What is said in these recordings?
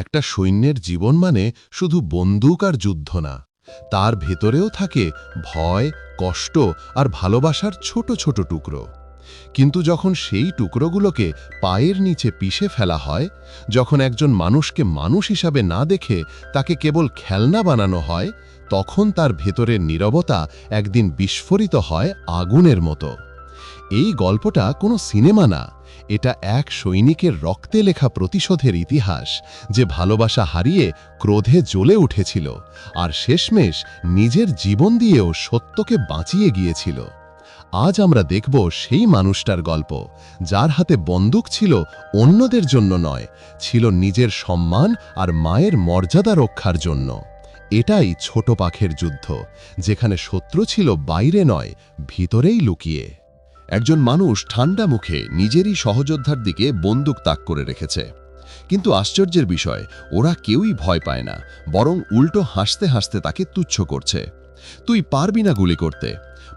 একটা সৈন্যের জীবন মানে শুধু বন্দুক আর যুদ্ধ না। তার ভেতরেও থাকে ভয়, কষ্ট আর ভালোবাসার ছোট ছোট টুকরো। কিন্তু যখন সেই টুকরোগুলোকে পায়ের নিচে পিষে ফেলা হয়, যখন একজন মানুষকে মানুষ হিসাবে না দেখে তাকে কেবল খেলনা বানানো হয়, তখন তার ভেতরের নীরবতা একদিন বিস্ফোরিত হয় আগুনের মতো। এই গল্পটা কোনো সিনেমা না এটা এক সৈনিকের রক্তে লেখা প্রতিশোধের ইতিহাস যে ভালোবাসা হারিয়ে ক্রোধে জ্বলে উঠেছিল আর শেষমেশ নিজের জীবন দিয়েও সত্যকে বাঁচিয়ে গিয়েছিল। আজ আমরা দেখব সেই মানুষটার গল্প, যার হাতে বন্দুক ছিল অন্যদের জন্য নয়, ছিল নিজের সম্মান আর মায়ের মর্যাদা রক্ষার জন্য। এটাই ছোট পাখের যুদ্ধ, যেখানে শত্রু ছিল বাইরে নয়, ভিতরেই লুকিয়ে। একজন মানুষ ঠান্ডা মুখে নিজেরই সহযোদ্ধার দিকে বন্দুক তাক করে রেখেছে। কিন্তু আশ্চর্যের বিষয়, ওরা কেউই ভয় পায় না, বরং উল্টো হাসতে হাসতে তাকে তুচ্ছ করছে। তুই পারবি না গুলি করতে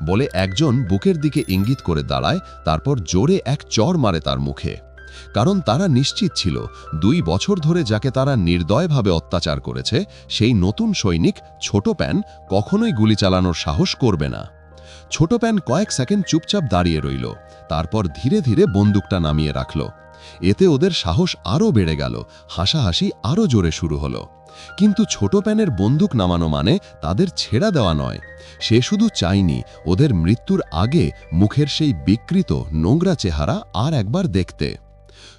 বলে একজন বুকের দিকে ইঙ্গিত করে দাঁড়ায়, তারপর জোরে এক চর মারে তার মুখে। কারণ তারা নিশ্চিত ছিল, দুই বছর ধরে যাকে তারা নির্দয়ভাবে অত্যাচার করেছে, সেই নতুন সৈনিক, ছোট প্যান, কখনোই গুলি চালানোর সাহস করবে না। ছোট প্যান কয়েক সেকেন্ড চুপচাপ দাঁড়িয়ে রইল। তারপর ধীরে ধীরে বন্দুকটা নামিয়ে রাখল। এতে ওদের সাহস আরও বেড়ে গেল, হাসাহাসি আরও জোরে শুরু হলো। কিন্তু ছোট প্যানের বন্দুক নামানো মানে তাদের ছেড়া দেওয়া নয়। সে শুধু চাইনি ওদের মৃত্যুর আগে মুখের সেই বিকৃত, নোংরা চেহারা আর একবার দেখতে।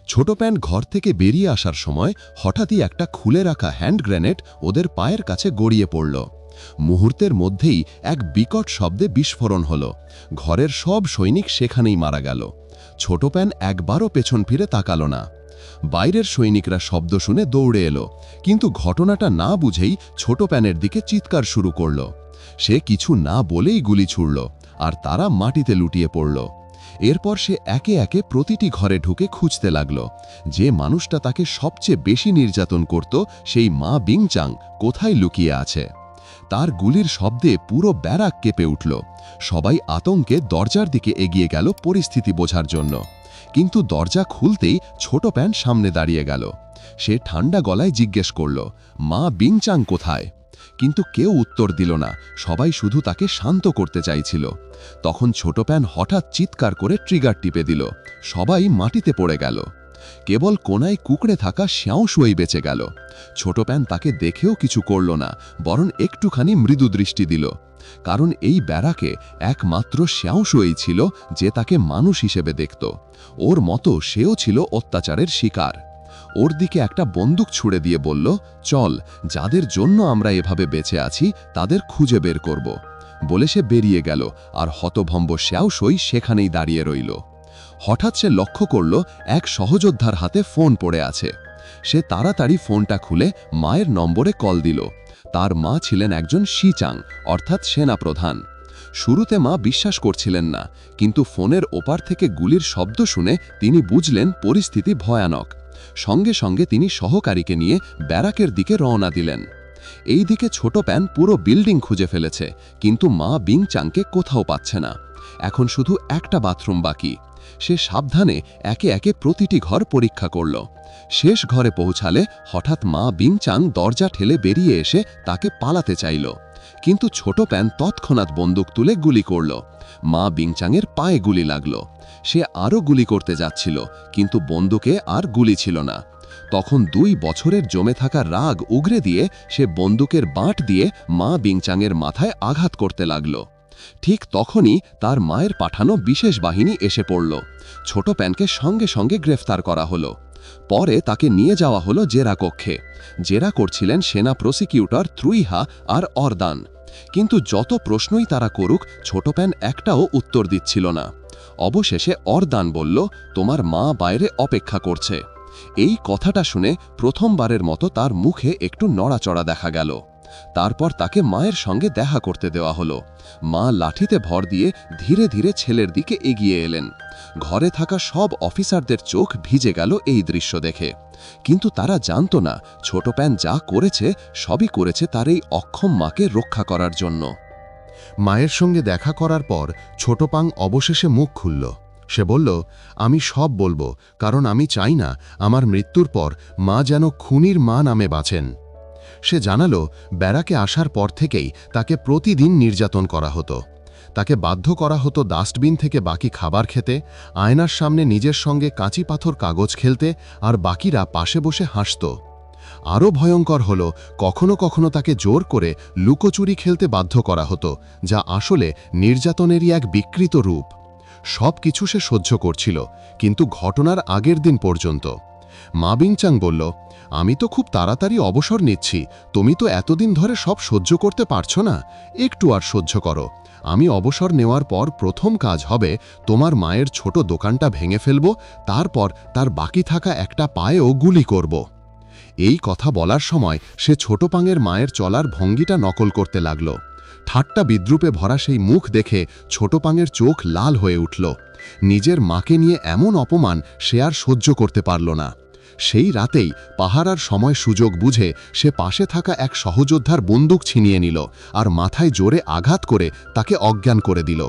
ছোট প্যান ঘর থেকে বেরিয়ে আসার সময় হঠাৎই একটা খুলে রাখা হ্যান্ড গ্রেনেড ওদের পায়ের কাছে গড়িয়ে পড়ল। মুহূর্তের মধ্যেই এক বিকট শব্দে বিস্ফোরণ হল। ঘরের সব সৈনিক সেখানেই মারা গেল। ছোট প্যান একবারও পেছন ফিরে তাকাল না। বাইরের সৈনিকরা শব্দ শুনে দৌড়ে এলো, কিন্তু ঘটনাটা না বুঝেই ছোট প্যানের দিকে চিৎকার শুরু করল। সে কিছু না বলেই গুলি ছুড়ল, আর তারা মাটিতে লুটিয়ে পড়ল। এরপর সে একে একে প্রতিটি ঘরে ঢুকে খুঁজতে লাগল। যে মানুষটা তাকে সবচেয়ে বেশি নির্যাতন করত, সেই মা বিংচাং কোথায় লুকিয়ে আছে? তার গুলির শব্দে পুরো ব্যারাক কেঁপে উঠল। সবাই আতঙ্কে দরজার দিকে এগিয়ে গেল পরিস্থিতি বোঝার জন্য। কিন্তু দরজা খুলতেই ছোট প্যান সামনে দাঁড়িয়ে গেল। সে ঠান্ডা গলায় জিজ্ঞেস করল, মা বিংচাং কোথায়? কিন্তু কেউ উত্তর দিল না, সবাই শুধু তাকে শান্ত করতে চাইছিল। তখন ছোট প্যান হঠাৎ চিৎকার করে ট্রিগার টিপে দিল। সবাই মাটিতে পড়ে গেল। কেবল কোনায় কুকড়ে থাকা শ্যাঁশুয়াই বেঁচে গেল। ছোট প্যান তাকে দেখেও কিছু করল না, বরং একটুখানি মৃদু দৃষ্টি দিল। কারণ এই ব্যারাকে একমাত্র শ্যাঁশুয়াই ছিল যে তাকে মানুষ হিসেবে দেখত। ওর মতো সেও ছিল অত্যাচারের শিকার। ওর দিকে একটা বন্দুক ছুড়ে দিয়ে বলল, চল, যাদের জন্য আমরা এভাবে বেঁচে আছি, তাদের খুঁজে বের করব। বলে সে বেরিয়ে গেল, আর হতভম্ব শ্যাওসই সেখানেই দাঁড়িয়ে রইল। হঠাৎ সে লক্ষ্য করল এক সহযোদ্ধার হাতে ফোন পড়ে আছে। সে তাড়াতাড়ি ফোনটা খুলে মায়ের নম্বরে কল দিল। তার মা ছিলেন একজন শিচাং, অর্থাৎ সেনাপ্রধান। শুরুতে মা বিশ্বাস করছিলেন না, কিন্তু ফোনের ওপার থেকে গুলির শব্দ শুনে তিনি বুঝলেন পরিস্থিতি ভয়ানক। সঙ্গে সঙ্গে তিনি সহকারীকে নিয়ে ব্যারাকের দিকে রওনা দিলেন। এই দিকে ছোট প্যান পুরো বিল্ডিং খুঁজে ফেলেছে, কিন্তু মা বিং চাংকে কোথাও পাচ্ছে না। এখন শুধু একটা বাথরুম বাকি। সে সাবধানে একে একে প্রতিটি ঘর পরীক্ষা করল। শেষ ঘরে পৌঁছালে হঠাৎ মা বিংচাং দরজা ঠেলে বেরিয়ে এসে তাকে পালাতে চাইল। কিন্তু ছোট প্যান তৎক্ষণাৎ বন্দুক তুলে গুলি করল। মা বিংচাংয়ের পায়ে গুলি লাগল। সে আরও গুলি করতে যাচ্ছিল, কিন্তু বন্দুকে আর গুলি ছিল না। তখন দুই বছরের জমে থাকা রাগ উগরে দিয়ে সে বন্দুকের বাঁট দিয়ে মা বিংচাংয়ের মাথায় আঘাত করতে লাগল। ঠিক তখনই তার মায়ের পাঠানো বিশেষ বাহিনী এসে পড়ল। ছোট প্যানকে সঙ্গে সঙ্গে গ্রেফতার করা হলো। পরে তাকে নিয়ে যাওয়া হলো জেরা কক্ষে। জেরা করছিলেন সেনা প্রসিকিউটর ত্রুইহা আর অরদান। কিন্তু যত প্রশ্নই তারা করুক, ছোট প্যান একটাও উত্তর দিচ্ছিল না। অবশেষে অরদান বলল, তোমার মা বাইরে অপেক্ষা করছে। এই কথাটা শুনে প্রথমবারের মতো তার মুখে একটু নড়াচড়া দেখা গেল। তারপর তাকে মায়ের সঙ্গে দেখা করতে দেওয়া হলো। মা লাঠিতে ভর দিয়ে ধীরে ধীরে ছেলের দিকে এগিয়ে এলেন। ঘরে থাকা সব অফিসারদের চোখ ভিজে গেল এই দৃশ্য দেখে। কিন্তু তারা জানত না, ছোট প্যান যা করেছে, সবই করেছে তার এই অক্ষম মাকে রক্ষা করার জন্য। মায়ের সঙ্গে দেখা করার পর ছোট পাং অবশেষে মুখ খুলল। সে বলল, আমি সব বলব, কারণ আমি চাই না আমার মৃত্যুর পর মা যেন খুনির মা নামে বাঁচেন। সে জানালো, ব্যারাকে আসার পর থেকেই তাকে প্রতিদিন নির্যাতন করা হতো। তাকে বাধ্য করা হতো ডাস্টবিন থেকে বাকি খাবার খেতে, আয়নার সামনে নিজের সঙ্গে কাঁচি পাথর কাগজ খেলতে আর বাকিরা পাশে বসে হাসত। আরও ভয়ঙ্কর হল, কখনো কখনো তাকে জোর করে লুকোচুরি খেলতে বাধ্য করা হতো, যা আসলে নির্যাতনেরই এক বিকৃত রূপ। সব কিছু সে সহ্য করছিল, কিন্তু ঘটনার আগের দিন পর্যন্ত। মা বিংচাং বলল, আমি তো খুব তাড়াতাড়ি অবসর নিচ্ছি। তুমি তো এতদিন ধরে সব সহ্য করতে পারছ না। একটু আর সহ্য করো। আমি অবসর নেওয়ার পর প্রথম কাজ হবে তোমার মায়ের ছোট দোকানটা ভেঙে ফেলব, তারপর তার বাকি থাকা একটা পায়েও গুলি করব। এই কথা বলার সময় সে ছোট পাঙের মায়ের চলার ভঙ্গিটা নকল করতে লাগল। ঠাট্টা বিদ্রুপে ভরা সেই মুখ দেখে ছোট পাঙের চোখ লাল হয়ে উঠল। নিজের মাকে নিয়ে এমন অপমান সে আর সহ্য করতে পারল না। সেই রাতেই পাহারার সময় সুযোগ বুঝে সে পাশে থাকা এক সহযোদ্ধার বন্দুক ছিনিয়ে নিল আর মাথায় জোরে আঘাত করে তাকে অজ্ঞান করে দিল।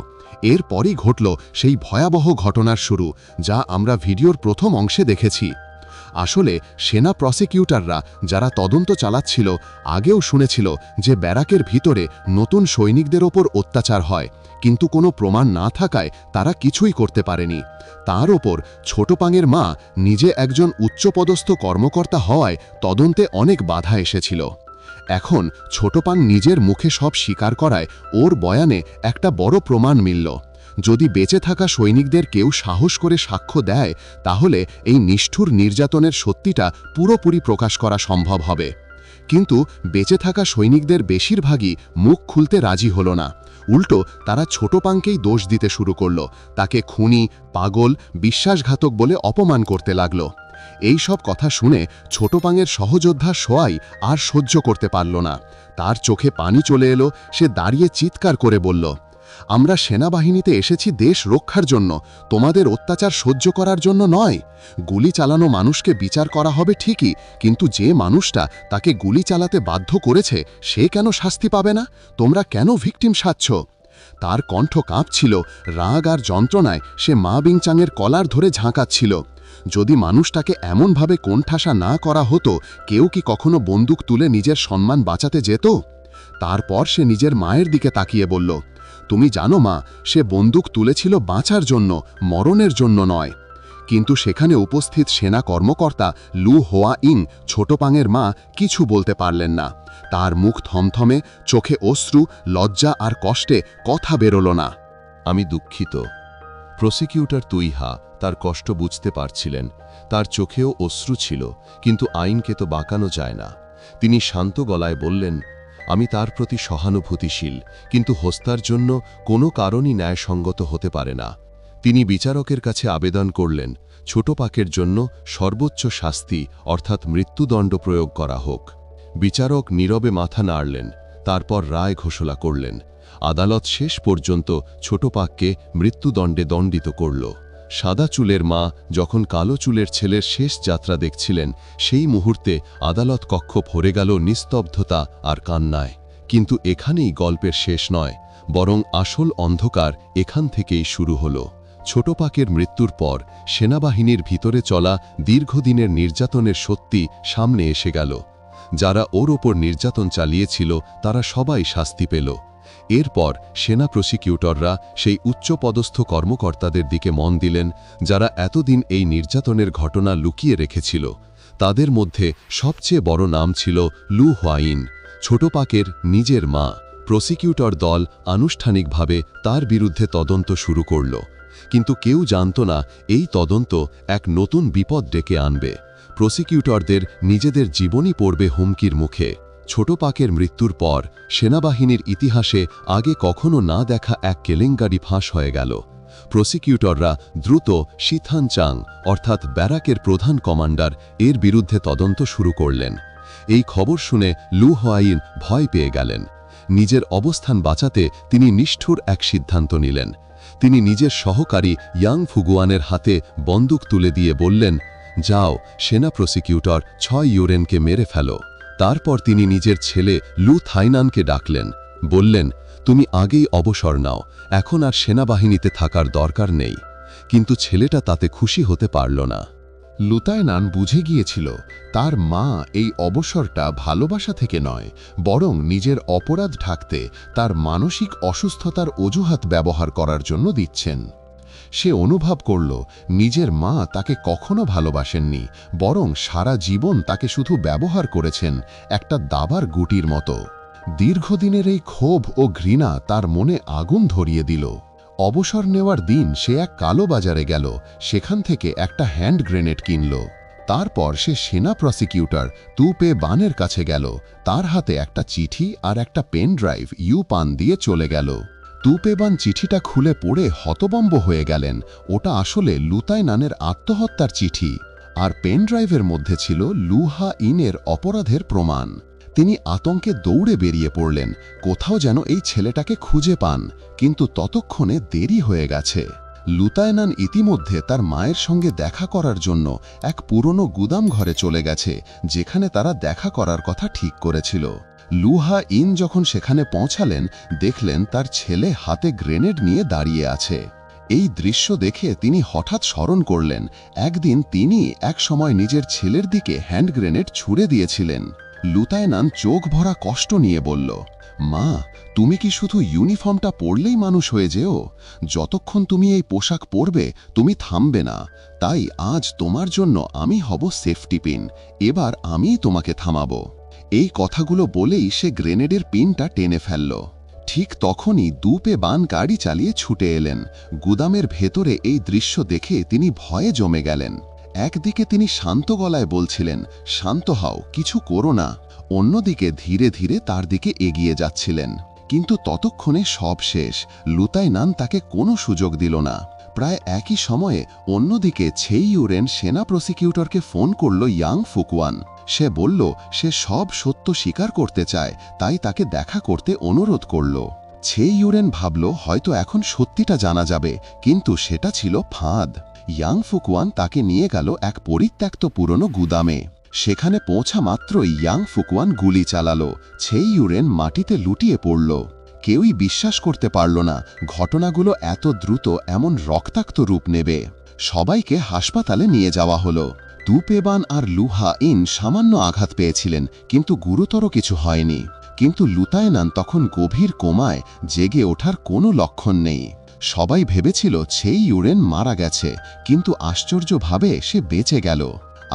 এরপরই ঘটল সেই ভয়াবহ ঘটনার শুরু, যা আমরা ভিডিওর প্রথম অংশে দেখেছি। আসলে সেনা প্রসিকিউটররা যারা তদন্ত চালাচ্ছিল, আগেও শুনেছিল যে ব্যারাকের ভিতরে নতুন সৈনিকদের ওপর অত্যাচার হয়, কিন্তু কোনো প্রমাণ না থাকায় তারা কিছুই করতে পারেনি। তার ওপর ছোটপাঙের মা নিজে একজন উচ্চপদস্থ কর্মকর্তা হওয়ায় তদন্তে অনেক বাধা এসেছিল। এখন ছোটপাং নিজের মুখে সব স্বীকার করায় ওর বয়ানে একটা বড় প্রমাণ মিলল। যদি বেঁচে থাকা সৈনিকদের কেউ সাহস করে সাক্ষ্য দেয়, তাহলে এই নিষ্ঠুর নির্যাতনের সত্যিটা পুরোপুরি প্রকাশ করা সম্ভব হবে। কিন্তু বেঁচে থাকা সৈনিকদের বেশিরভাগই মুখ খুলতে রাজি হল না। উল্টো, তারা ছোট পাংকেই দোষ দিতে শুরু করল। তাকে খুনি, পাগল, বিশ্বাসঘাতক বলে অপমান করতে লাগল। এই সব কথা শুনে ছোট পাঙের সহযোদ্ধা সোয়াই আর সহ্য করতে পারল না। তার চোখে পানি চলে এলো, সে দাঁড়িয়ে চিৎকার করে বলল আমরা সেনাবাহিনীতে এসেছি দেশ রক্ষার জন্য, তোমাদের অত্যাচার সহ্য করার জন্য নয়। গুলি চালানো মানুষকে বিচার করা হবে ঠিকই, কিন্তু যে মানুষটা তাকে গুলি চালাতে বাধ্য করেছে, সে কেন শাস্তি পাবে না? তোমরা কেন ভিকটিম সাচ্ছ তার কণ্ঠ কাঁপছিল, রাগ আর যন্ত্রণায় সে মা বিংচাংয়ের কলার ধরে ঝাঁকাচ্ছিল। যদি মানুষটাকে এমনভাবে কোণঠাসা না করা হতো, কেউ কি কখনো বন্দুক তুলে নিজের সম্মান বাঁচাতে যেত? তারপর সে নিজের মায়ের দিকে তাকিয়ে বলল তুমি জানো মা, সে বন্দুক তুলেছিল বাঁচার জন্য, মরণের জন্য নয়। কিন্তু সেখানে উপস্থিত সেনা কর্মকর্তা লু হোয়া ইং, ছোট পাঙের মা, কিছু বলতে পারলেন না। তার মুখ থমথমে, চোখে অশ্রু, লজ্জা আর কষ্টে কথা বেরোল না। আমি দুঃখিত। প্রসিকিউটর তুইহা তার কষ্ট বুঝতে পারছিলেন। তার চোখেও অশ্রু ছিল, কিন্তু আইনকে তো বাঁকানো যায় না। তিনি শান্ত গলায় বললেন আমি তার প্রতি সহানুভূতিশীল, কিন্তু হস্তার জন্য কোনো কারণই ন্যায়সঙ্গত হতে পারে না। তিনি বিচারকের কাছে আবেদন করলেন, ছোট পাকের জন্য সর্বোচ্চ শাস্তি, অর্থাৎ মৃত্যুদণ্ড প্রয়োগ করা হোক। বিচারক নীরবে মাথা নাড়লেন, তারপর রায় ঘোষণা করলেন। আদালত শেষ পর্যন্ত ছোট পাককে মৃত্যুদণ্ডে দণ্ডিত করল। সাদা চুলের মা যখন কালো চুলের ছেলের শেষ যাত্রা দেখছিলেন, সেই মুহূর্তে আদালত কক্ষ ভরে গেল নিস্তব্ধতা আর কান্নায়। কিন্তু এখানেই গল্পের শেষ নয়, বরং আসল অন্ধকার এখান থেকেই শুরু হল। ছোট পাকের মৃত্যুর পর সেনাবাহিনীর ভিতরে চলা দীর্ঘদিনের নির্যাতনের সত্যি সামনে এসে গেল। যারা ওর ওপর নির্যাতন চালিয়েছিল, তারা সবাই শাস্তি পেল। এরপর সেনা প্রসিকিউটররা সেই উচ্চপদস্থ কর্মকর্তাদের দিকে মন দিলেন, যারা এতদিন এই নির্যাতনের ঘটনা লুকিয়ে রেখেছিল। তাদের মধ্যে সবচেয়ে বড় নাম ছিল লু হোয়াইন। ছোট পাকের নিজের মা, প্রসিকিউটর দল আনুষ্ঠানিকভাবে তার বিরুদ্ধে তদন্ত শুরু করল। কিন্তু কেউ জানত না, এই তদন্ত এক নতুন বিপদ ডেকে আনবে। প্রসিকিউটরদের নিজেদের জীবনই পড়বে হুমকির মুখে। ছোট পাকের মৃত্যুর পর সেনাবাহিনীর ইতিহাসে আগে কখনো না দেখা এক কেলেঙ্কারি ফাঁস হয়ে গেল। প্রসিকিউটররা দ্রুত শিথান চাং অর্থাৎ ব্যারাকের প্রধান কমান্ডার, এর বিরুদ্ধে তদন্ত শুরু করলেন। এই খবর শুনে লু হোয়াইন ভয় পেয়ে গেলেন। নিজের অবস্থান বাঁচাতে তিনি নিষ্ঠুর এক সিদ্ধান্ত নিলেন। তিনি নিজের সহকারী ইয়াং ফুগুয়ানের হাতে বন্দুক তুলে দিয়ে বললেন, যাও, সেনা প্রসিকিউটর ছয় ইউরেনকে মেরে ফেলো। তারপর তিনি নিজের ছেলে লু থাইনানকে ডাকলেন, বললেন, তুমি আগেই অবসর নাও, এখন আর সেনাবাহিনীতে থাকার দরকার নেই। কিন্তু ছেলেটা তাতে খুশি হতে পারল না। লুতায়নান বুঝে গিয়েছিল, তার মা এই অবসরটা ভালোবাসা থেকে নয়, বরং নিজের অপরাধ ঢাকতে তার মানসিক অসুস্থতার অজুহাত ব্যবহার করার জন্য দিচ্ছেন। সে অনুভব করল, নিজের মা তাকে কখনো ভালোবাসেননি, বরং সারা জীবন তাকে শুধু ব্যবহার করেছেন একটা দাবার গুটির মতো। দীর্ঘদিনের এই ক্ষোভ ও ঘৃণা তার মনে আগুন ধরিয়ে দিল। অবসর নেওয়ার দিন সে এক কালো বাজারে গেল, সেখান থেকে একটা হ্যান্ড গ্রেনেড কিনল। তারপর সে সেনা প্রসিকিউটর তুপে বানের কাছে গেল, তার হাতে একটা চিঠি আর একটা পেন ড্রাইভ ইউ পান দিয়ে চলে গেল। তুপেবান চিঠিটা খুলে পড়ে হতবম্ব হয়ে গেলেন। ওটা আসলে লুতাই নানের আত্মহত্যার চিঠি আর পেন ড্রাইভের মধ্যে ছিল লুহা ইনের অপরাধের প্রমাণ। তিনি আতঙ্কে দৌড়ে বেরিয়ে পড়লেন, কোথাও যেন এই ছেলেটাকে খুঁজে পান, কিন্তু ততক্ষণে দেরি হয়ে গেছে। লুতায়নান ইতিমধ্যে তার মায়ের সঙ্গে দেখা করার জন্য এক পুরনো গুদাম ঘরে চলে গেছে, যেখানে তারা দেখা করার কথা ঠিক করেছিল। লুহা ইন যখন সেখানে পৌঁছালেন, দেখলেন তার ছেলে হাতে গ্রেনেড নিয়ে দাঁড়িয়ে আছে। এই দৃশ্য দেখে তিনি হঠাৎ স্মরণ করলেন, একদিন তিনি এক সময় নিজের ছেলের দিকে হ্যান্ড গ্রেনেড ছুড়ে দিয়েছিলেন। লুতায়নান চোখ ভরা কষ্ট নিয়ে বলল, মা, তুমি কি শুধু ইউনিফর্মটা পরলেই মানুষ হয়ে যেও? যতক্ষণ তুমি এই পোশাক পরবে, তুমি থামবে না। তাই আজ তোমার জন্য আমি হব সেফটি পিন। এবার আমিই তোমাকে থামাবো। এই কথাগুলো বলেই সে গ্রেনেডের পিনটা টেনে ফেলল। ঠিক তখনই দুপে বান গাড়ি চালিয়ে ছুটে এলেন। গুদামের ভেতরে এই দৃশ্য দেখে তিনি ভয়ে জমে গেলেন। একদিকে তিনি শান্ত গলায় বলছিলেন, শান্ত হও, কিছু করো না। অন্যদিকে ধীরে ধীরে তার দিকে এগিয়ে যাচ্ছিলেন। কিন্তু ততক্ষণে সব শেষ। লুতাইনান তাকে কোনো সুযোগ দিল না। প্রায় একই সময়ে অন্যদিকে ছেই ইউরেন সেনা প্রসিকিউটরকে ফোন করল ইয়াং ফুকুয়ান। সে বলল, সে সব সত্য স্বীকার করতে চায়, তাই তাকে দেখা করতে অনুরোধ করল। ছে ইউরেন ভাবল, হয়তো এখন সত্যিটা জানা যাবে, কিন্তু সেটা ছিল ফাঁদ। ইয়াং ফুকুয়ান তাকে নিয়ে গেল এক পরিত্যক্ত পুরনো গুদামে। সেখানে পৌঁছা মাত্রই ইয়াং ফুকুয়ান গুলি চালালো। ছে ইউরেন মাটিতে লুটিয়ে পড়ল। কেউই বিশ্বাস করতে পারল না, ঘটনাগুলো এত দ্রুত এমন রক্তাক্ত রূপ নেবে। সবাইকে হাসপাতালে নিয়ে যাওয়া হলো। তুপেবান আর লুহা ইন সামান্য আঘাত পেয়েছিলেন, কিন্তু গুরুতর কিছু হয়নি। কিন্তু লুতায়নান তখন গভীর কোমায় জেগে ওঠার কোনো লক্ষণ নেই। সবাই ভেবেছিল সেই ইউরেন মারা গেছে, কিন্তু আশ্চর্যভাবে সে বেঁচে গেল।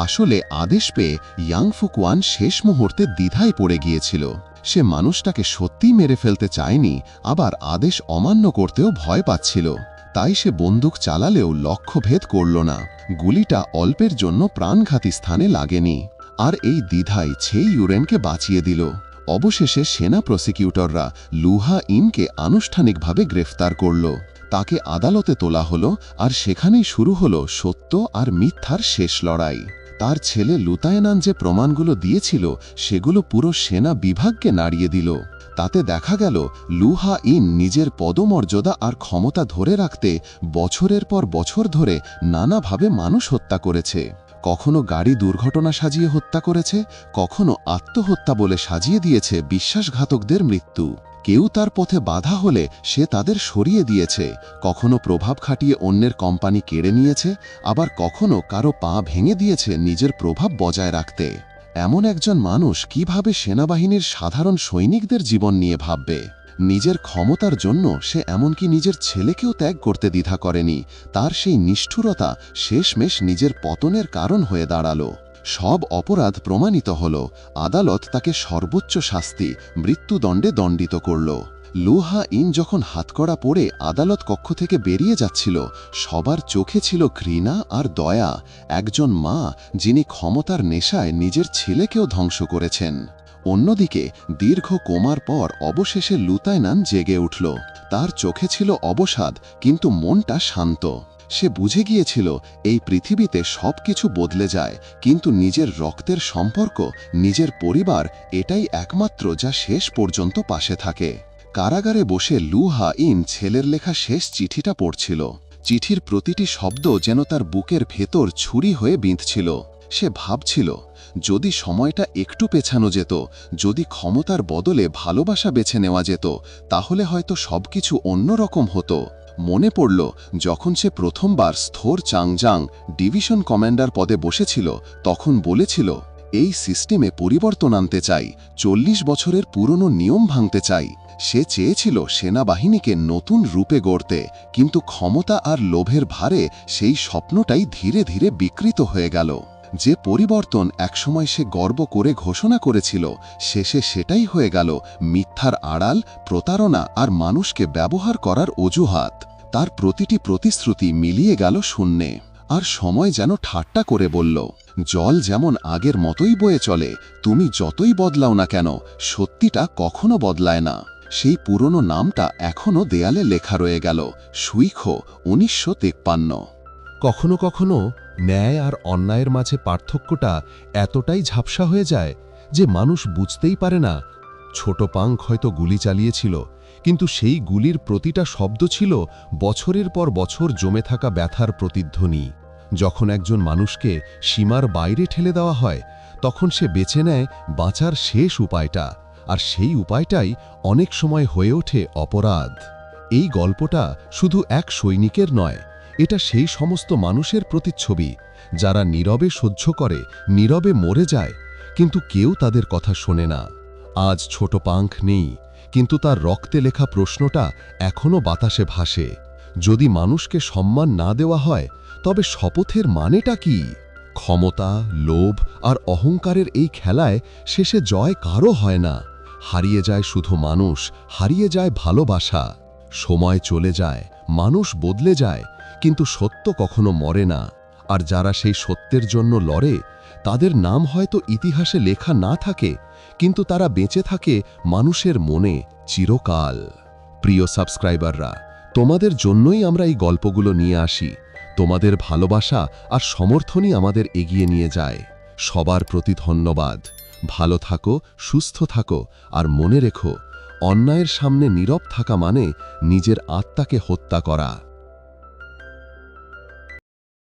আসলে আদেশ পেয়ে ইয়াংফুকুয়ান শেষ মুহূর্তে দ্বিধায় পড়ে গিয়েছিল। সে মানুষটাকে সত্যিই মেরে ফেলতে চায়নি, আবার আদেশ অমান্য করতেও ভয় পাচ্ছিল। তাই সে বন্দুক চালালেও লক্ষ্যভেদ করল না। গুলিটা অল্পের জন্য প্রাণঘাতী স্থানে লাগেনি। আর এই দ্বিধাই ছেই ইউরেনকে বাঁচিয়ে দিল। অবশেষে সেনা প্রসিকিউটররা লুহা ইনকে আনুষ্ঠানিকভাবে গ্রেফতার করল। তাকে আদালতে তোলা হলো আর সেখানেই শুরু হলো সত্য আর মিথ্যার শেষ লড়াই। তার ছেলে লুতায়নান যে প্রমাণগুলো দিয়েছিল, সেগুলো পুরো সেনা বিভাগকে নাড়িয়ে দিল। তাতে দেখা গেল লুহা ইন নিজের পদমর্যাদা আর ক্ষমতা ধরে রাখতে বছরের পর বছর ধরে নানাভাবে মানুষ হত্যা করেছে। কখনো গাড়ি দুর্ঘটনা সাজিয়ে হত্যা করেছে, কখনো আত্মহত্যা বলে সাজিয়ে দিয়েছে বিশ্বাসঘাতকদের মৃত্যু। কেউ তার পথে বাধা হলে সে তাদের সরিয়ে দিয়েছে, কখনো প্রভাব খাটিয়ে অন্যের কোম্পানি কেড়ে নিয়েছে, আবার কখনো কারও পা ভেঙে দিয়েছে নিজের প্রভাব বজায় রাখতে। এমন একজন মানুষ কীভাবে সেনাবাহিনীর সাধারণ সৈনিকদের জীবন নিয়ে ভাববে? নিজের ক্ষমতার জন্য সে এমনকি নিজের ছেলেকেও ত্যাগ করতে দ্বিধা করেনি। তার সেই নিষ্ঠুরতা শেষমেশ নিজের পতনের কারণ হয়ে দাঁড়াল। সব অপরাধ প্রমাণিত হল। আদালত তাকে সর্বোচ্চ শাস্তি, মৃত্যুদণ্ডে দণ্ডিত করল। লুহা ইন যখন হাতকড়া পরে আদালত কক্ষ থেকে বেরিয়ে যাচ্ছিল, সবার চোখে ছিল ঘৃণা আর দয়া। একজন মা, যিনি ক্ষমতার নেশায় নিজের ছেলেকেও ধ্বংস করেছেন। অন্যদিকে, দীর্ঘ কোমার পর অবশেষে লুতায়নান জেগে উঠল। তার চোখে ছিল অবসাদ, কিন্তু মনটা শান্ত। সে বুঝে গিয়েছিল, এই পৃথিবীতে সব কিছু বদলে যায়, কিন্তু নিজের রক্তের সম্পর্ক, নিজের পরিবার, এটাই একমাত্র যা শেষ পর্যন্ত পাশে থাকে। কারাগারে বসে লু হা ইন ছেলের লেখা শেষ চিঠিটা পড়ছিল। চিঠির প্রতিটি শব্দ যেন তার বুকের ভেতর ছুরি হয়ে বিঁধছিল। সে ভাবছিল, যদি সময়টা একটু পেছানো যেত, যদি ক্ষমতার বদলে ভালোবাসা বেছে নেওয়া যেত, তাহলে হয়তো সবকিছু অন্যরকম হতো। মনে পড়ল, যখন সে প্রথমবার স্থোর চাংজাং ডিভিশন কমান্ডার পদে বসেছিল, তখন বলেছিল এই সিস্টেমে পরিবর্তন আনতে চাই, চল্লিশ বছরের পুরনো নিয়ম ভাঙতে চাই। সে চেয়েছিল সেনাবাহিনীকে নতুন রূপে গড়তে, কিন্তু ক্ষমতা আর লোভের ভারে সেই স্বপ্নটাই ধীরে ধীরে বিকৃত হয়ে গেল। যে পরিবর্তন একসময় সে গর্ব করে ঘোষণা করেছিল, শেষে সেটাই হয়ে গেল মিথ্যার আড়াল, প্রতারণা আর মানুষকে ব্যবহার করার অজুহাত। তার প্রতিটি প্রতিশ্রুতি মিলিয়ে গেল শূন্যে। আর সময় যেন ঠাট্টা করে বলল, জল যেমন আগের মতোই বয়ে চলে, তুমি যতই বদলাও না কেন, সত্যিটা কখনো বদলায় না। সেই পুরনো নামটা এখনও দেয়ালে লেখা রয়ে গেল, সুইখো উনিশশো তেপ্পান্ন। কখনো কখনো ন্যায় আর অন্যায়ের মাঝে পার্থক্যটা এতটাই ঝাপসা হয়ে যায় যে মানুষ বুঝতেই পারে না, ছোট পাঙ্ক হয়তো গুলি চালিয়েছিল, কিন্তু সেই গুলির প্রতিটা শব্দ ছিল বছরের পর বছর জমে থাকা ব্যথার প্রতিধ্বনি। যখন একজন মানুষকে সীমার বাইরে ঠেলে দেওয়া হয়, তখন সে বেছে নেয় বাঁচার শেষ উপায়টা, আর সেই উপায়টাই অনেক সময় হয়ে ওঠে অপরাধ। এই গল্পটা শুধু এক সৈনিকের নয়, এটা সেই সমস্ত মানুষের প্রতিচ্ছবি, যারা নীরবে সহ্য করে, নীরবে মরে যায়, কিন্তু কেউ তাদের কথা শোনে না। আজ ছোট পাঙ্খ নেই, কিন্তু তার রক্তে লেখা প্রশ্নটা এখনও বাতাসে ভাসে। যদি মানুষকে সম্মান না দেওয়া হয় তবে শপথের মানেটা কি? ক্ষমতা, লোভ আর অহংকারের এই খেলায় শেষে জয় কারও হয় না। হারিয়ে যায় শুধু মানুষ, হারিয়ে যায় ভালোবাসা। সময় চলে যায়, মানুষ বদলে যায়, কিন্তু সত্য কখনো মরে না। আর যারা সেই সত্যের জন্য লড়ে, তাদের নাম হয়তো ইতিহাসে লেখা না থাকে, কিন্তু তারা বেঁচে থাকে মানুষের মনে চিরকাল। প্রিয় সাবস্ক্রাইবাররা, তোমাদের জন্যই আমরা এই গল্পগুলো নিয়ে আসি। তোমাদের ভালোবাসা আর সমর্থনই আমাদের এগিয়ে নিয়ে যায়। সবার প্রতি ধন্যবাদ। ভালো থাকো, সুস্থ থাকো, আর মনে রেখো, অন্যায়ের সামনে নীরব থাকা মানে নিজের আত্মাকে হত্যা করা।